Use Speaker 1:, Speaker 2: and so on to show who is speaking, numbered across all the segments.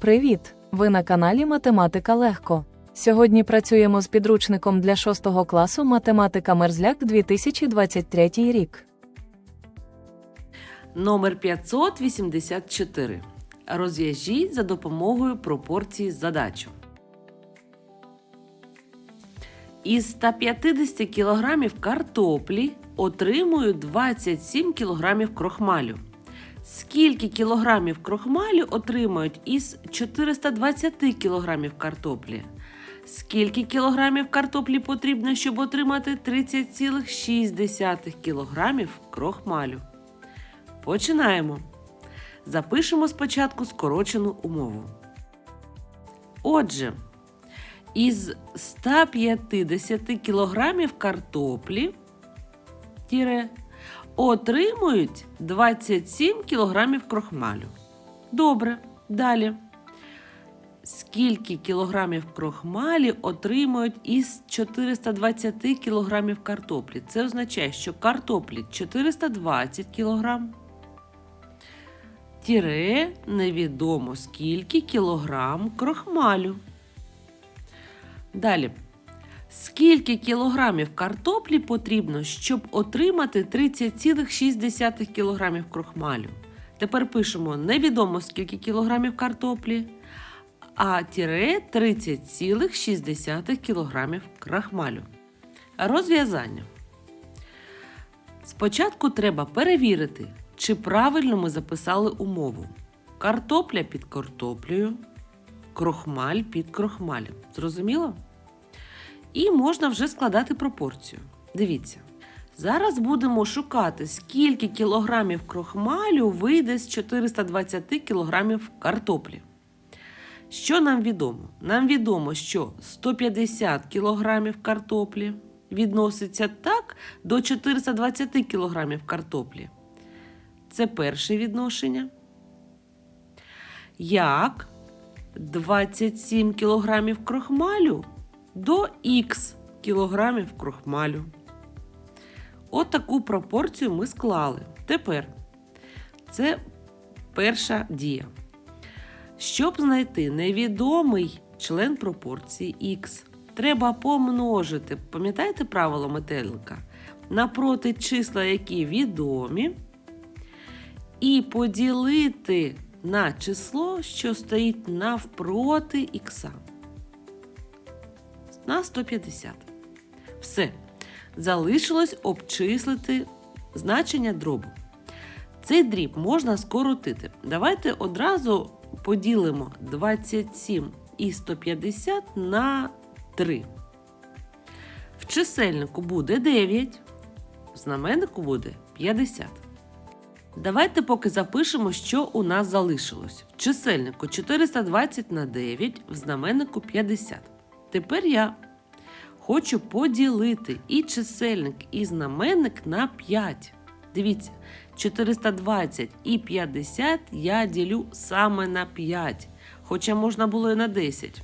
Speaker 1: Привіт! Ви на каналі Математика Легко. Сьогодні працюємо з підручником для 6 класу Математика Мерзляк 2023 рік.
Speaker 2: Номер 584. Розв'яжіть за допомогою пропорції задачу. Із 150 кг картоплі отримую 27 кг крохмалю. Скільки кілограмів крохмалю отримають із 420 кг картоплі? Скільки кілограмів картоплі потрібно, щоб отримати 30,6 кг крохмалю? Починаємо. Запишемо спочатку скорочену умову. Отже, із 150 кг картоплі отримують 27 кг крохмалю. Добре, далі. Скільки кілограмів крохмалі отримують із 420 кг картоплі? Це означає, що картоплі 420 кг. Тіре невідомо скільки кілограм крохмалю. Далі. Скільки кілограмів картоплі потрібно, щоб отримати 30,6 кілограмів крохмалю? Тепер пишемо невідомо скільки кілограмів картоплі, а тіре 30,6 кілограмів крахмалю. Розв'язання. Спочатку треба перевірити, чи правильно ми записали умову. Картопля під картоплею, крохмаль під крохмалем. Зрозуміло? І можна вже складати пропорцію. Дивіться. Зараз будемо шукати, скільки кілограмів крохмалю вийде з 420 кілограмів картоплі. Що нам відомо? Нам відомо, що 150 кілограмів картоплі відноситься так до 420 кілограмів картоплі. Це перше відношення. Як 27 кілограмів крохмалю до х кілограмів крохмалю. От таку пропорцію ми склали. Тепер це перша дія. Щоб знайти невідомий член пропорції х, треба помножити, пам'ятаєте правило метелика? Напроти числа, які відомі, і поділити на число, що стоїть навпроти х. На 150. Все. Залишилось обчислити значення дробу. Цей дріб можна скоротити. Давайте одразу поділимо 27 і 150 на 3. В чисельнику буде 9, в знаменнику буде 50. Давайте поки запишемо, що у нас залишилось. В чисельнику 420 на 9, в знаменнику 50. Тепер я хочу поділити і чисельник, і знаменник на 5. Дивіться, 420 і 50 я ділю саме на 5, хоча можна було і на 10.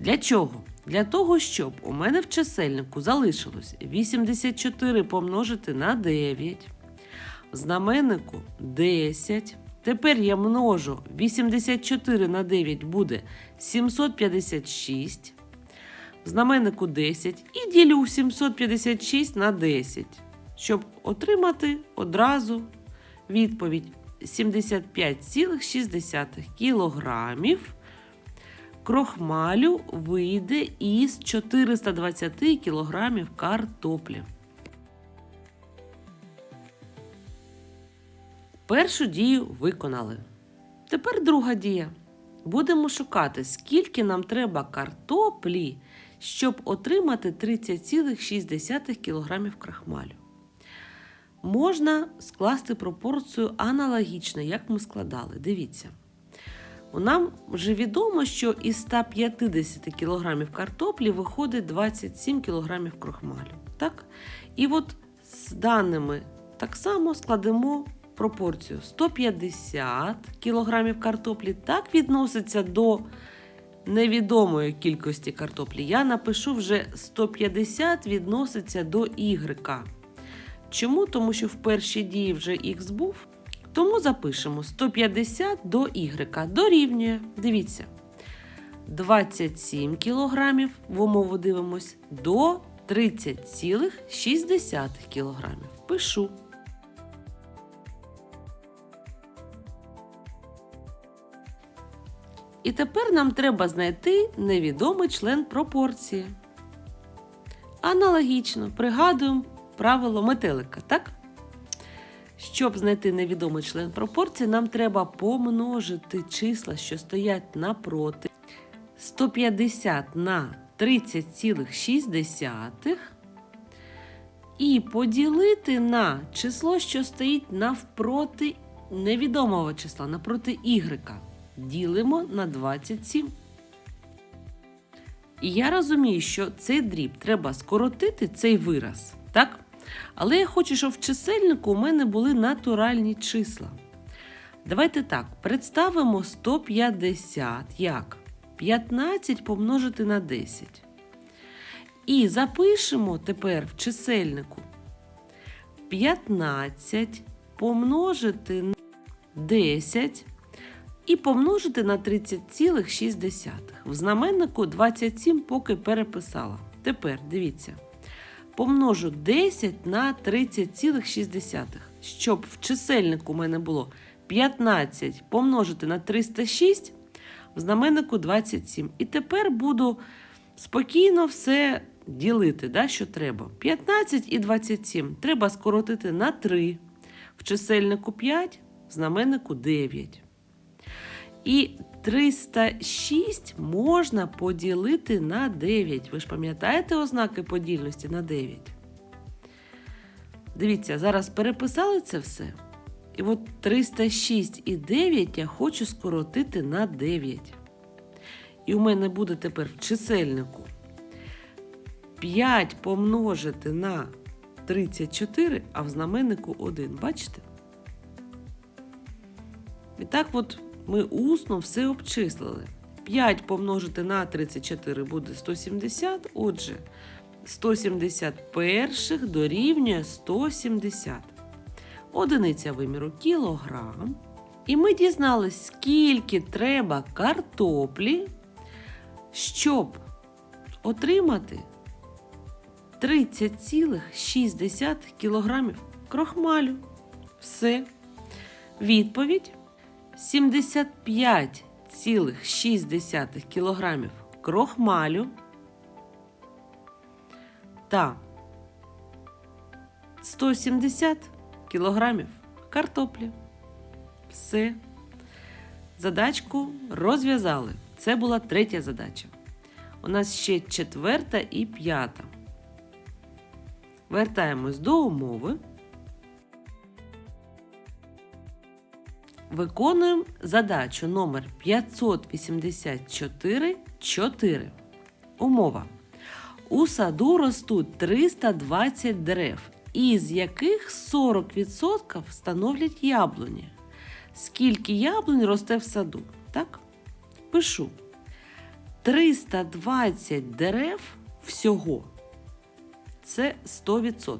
Speaker 2: Для чого? Для того, щоб у мене в чисельнику залишилось 84 помножити на 9, в знаменнику 10. Тепер я множу 84 на 9 буде 756. В знаменнику 10 і ділю 756 на 10, щоб отримати одразу відповідь 75,6 кілограмів крохмалю вийде із 420 кілограмів картоплі. Першу дію виконали. Тепер друга дія. Будемо шукати, скільки нам треба картоплі, щоб отримати 30,6 кг крахмалю. Можна скласти пропорцію аналогічно, як ми складали. Дивіться. Нам вже відомо, що із 150 кг картоплі виходить 27 кг крохмалю. Так? І от з даними так само складемо пропорцію 150 кг картоплі так відноситься до невідомої кількості картоплі. Я напишу вже 150 відноситься до y. Чому? Тому що в першій дії вже х був, Тому запишемо 150 до y дорівнює. Дивіться. 27 кілограмів, в умову дивимось, до 30,6 кілограмів. Пишу. І тепер нам треба знайти невідомий член пропорції. Аналогічно пригадуємо правило метелика, так? Щоб знайти невідомий член пропорції, нам треба помножити числа, що стоять напроти. 150 на 30,6 і поділити на число, що стоїть навпроти невідомого числа, напроти y. Ділимо на 27. І я розумію, що цей дріб треба скоротити цей вираз, так? Але я хочу, щоб в чисельнику у мене були натуральні числа. Давайте так, представимо 150 як 15 помножити на 10. І запишемо тепер в чисельнику 15 помножити на 10 і помножити на 30,6. В знаменнику 27 поки переписала. Тепер дивіться. Помножу 10 на 30,6, щоб в чисельнику у мене було 15 помножити на 306, в знаменнику 27. І тепер буду спокійно все ділити, да, що треба. 15 і 27 треба скоротити на 3. В чисельнику 5, в знаменнику 9. І 306 можна поділити на 9. Ви ж пам'ятаєте ознаки подільності на 9? Дивіться, зараз переписали це все. І от 306 і 9 я хочу скоротити на 9. І у мене буде тепер в чисельнику 5 помножити на 34, а в знаменнику 1. Бачите? І так от ми усно все обчислили. 5 помножити на 34 буде 170. Отже, 171 дорівнює 170. Одиниця виміру кілограм. І ми дізнались, скільки треба картоплі, щоб отримати 30,6 кілограмів крохмалю. Все. Відповідь 75,6 кілограмів крохмалю та 170 кілограмів картоплі. Все. Задачку розв'язали. Це була третя задача. У нас ще четверта і п'ята. Вертаємось до умови. Виконуємо задачу номер 584 4. Умова. У саду ростуть 320 дерев, із яких 40% становлять яблуні. Скільки яблунь росте в саду? Так? Пишу. 320 дерев всього. Це 100%.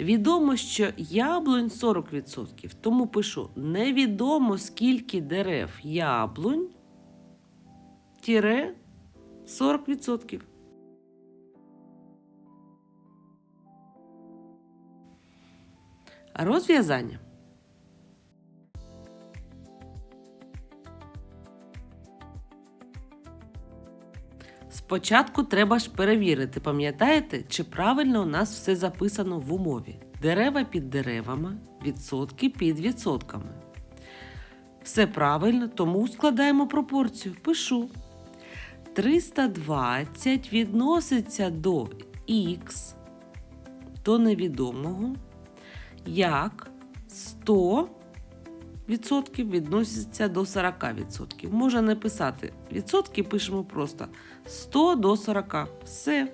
Speaker 2: Відомо, що яблунь 40%, тому пишу невідомо скільки дерев яблунь тіре 40%. Розв'язання. Спочатку треба ж перевірити, пам'ятаєте, чи правильно у нас все записано в умові. Дерева під деревами, відсотки під відсотками. Все правильно, тому складаємо пропорцію. Пишу. 320 відноситься до х, до невідомого, як 100 відсотків відноситься до 40%. Можна не писати відсотки, пишемо просто 100 до 40. Все.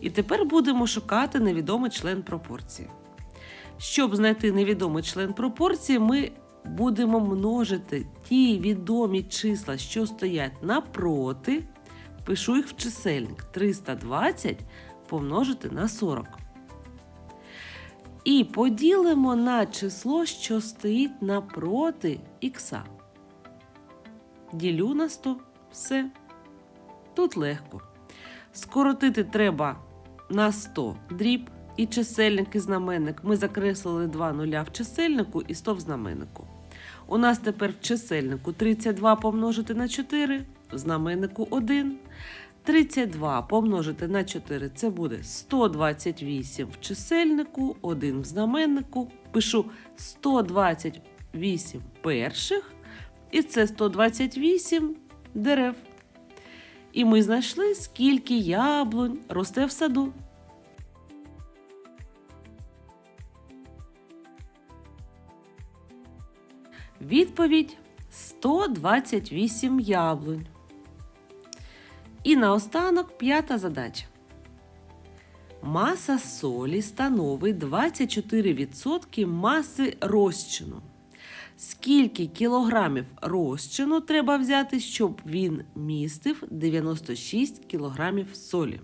Speaker 2: І тепер будемо шукати невідомий член пропорції. Щоб знайти невідомий член пропорції, ми будемо множити ті відомі числа, що стоять напроти. Пишу їх в чисельник 320 помножити на 40. І поділимо на число, що стоїть напроти ікса. Ділю на 100. Все. Тут легко. Скоротити треба на 100 дріб і чисельник і знаменник. Ми закреслили два нуля в чисельнику і 100 в знаменнику. У нас тепер в чисельнику 32 помножити на 4, в знаменнику 1. 32 помножити на 4 це буде 128 в чисельнику, 1 в знаменнику. Пишу 128 перших, і це 128 дерев. І ми знайшли, скільки яблунь росте в саду. Відповідь 128 яблунь. І наостанок п'ята задача. Маса солі становить 24% маси розчину. Скільки кілограмів розчину треба взяти, щоб він містив 96 кілограмів солі?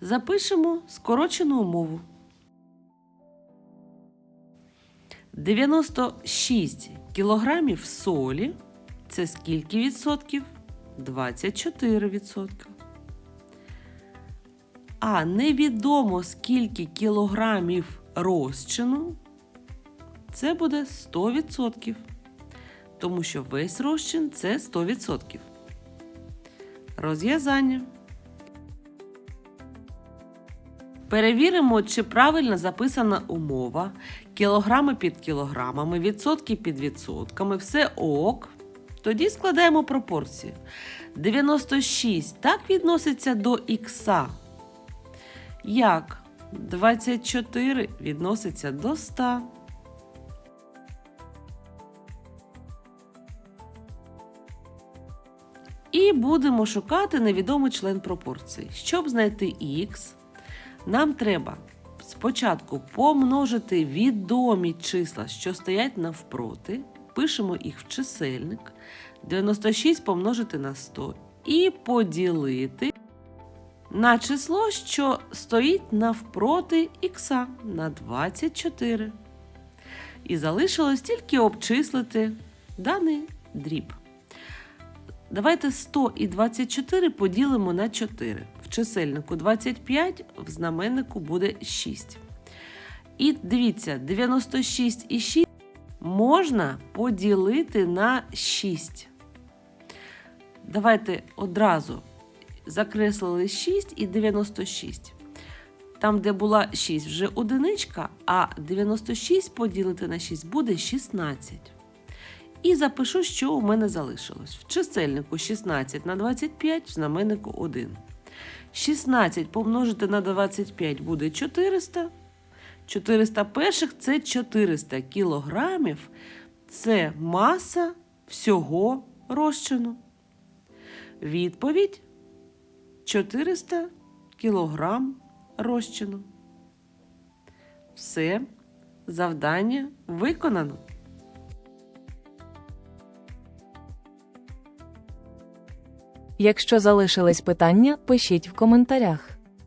Speaker 2: Запишемо скорочену умову. 96 кілограмів солі це скільки відсотків? 24 відсотка. А невідомо скільки кілограмів розчину це буде 100%. Тому що весь розчин це 100%. Розв'язання. Перевіримо, чи правильно записана умова. Кілограми під кілограмами, відсотки під відсотками, все ок. Тоді складаємо пропорції. 96 так відноситься до ікса. Як 24 відноситься до 100. І будемо шукати невідомий член пропорції. Щоб знайти х, нам треба спочатку помножити відомі числа, що стоять навпроти. Пишемо їх в чисельник. 96 помножити на 100 і поділити на число, що стоїть навпроти х на 24. І залишилось тільки обчислити даний дріб. Давайте 100 і 24 поділимо на 4. В чисельнику 25, в знаменнику буде 6. І дивіться, 96 і 6 можна поділити на 6. Давайте одразу закреслили 6 і 96. Там, де була 6, вже одиничка, а 96 поділити на 6 буде 16. І запишу, що у мене залишилось. В чисельнику 16 на 25, в знаменнику 1. 16 помножити на 25 буде 400. 400 перших це 400 кілограмів. Це маса всього розчину. Відповідь 400 кілограм розчину. Все, завдання виконано.
Speaker 1: Якщо залишились питання, пишіть в коментарях.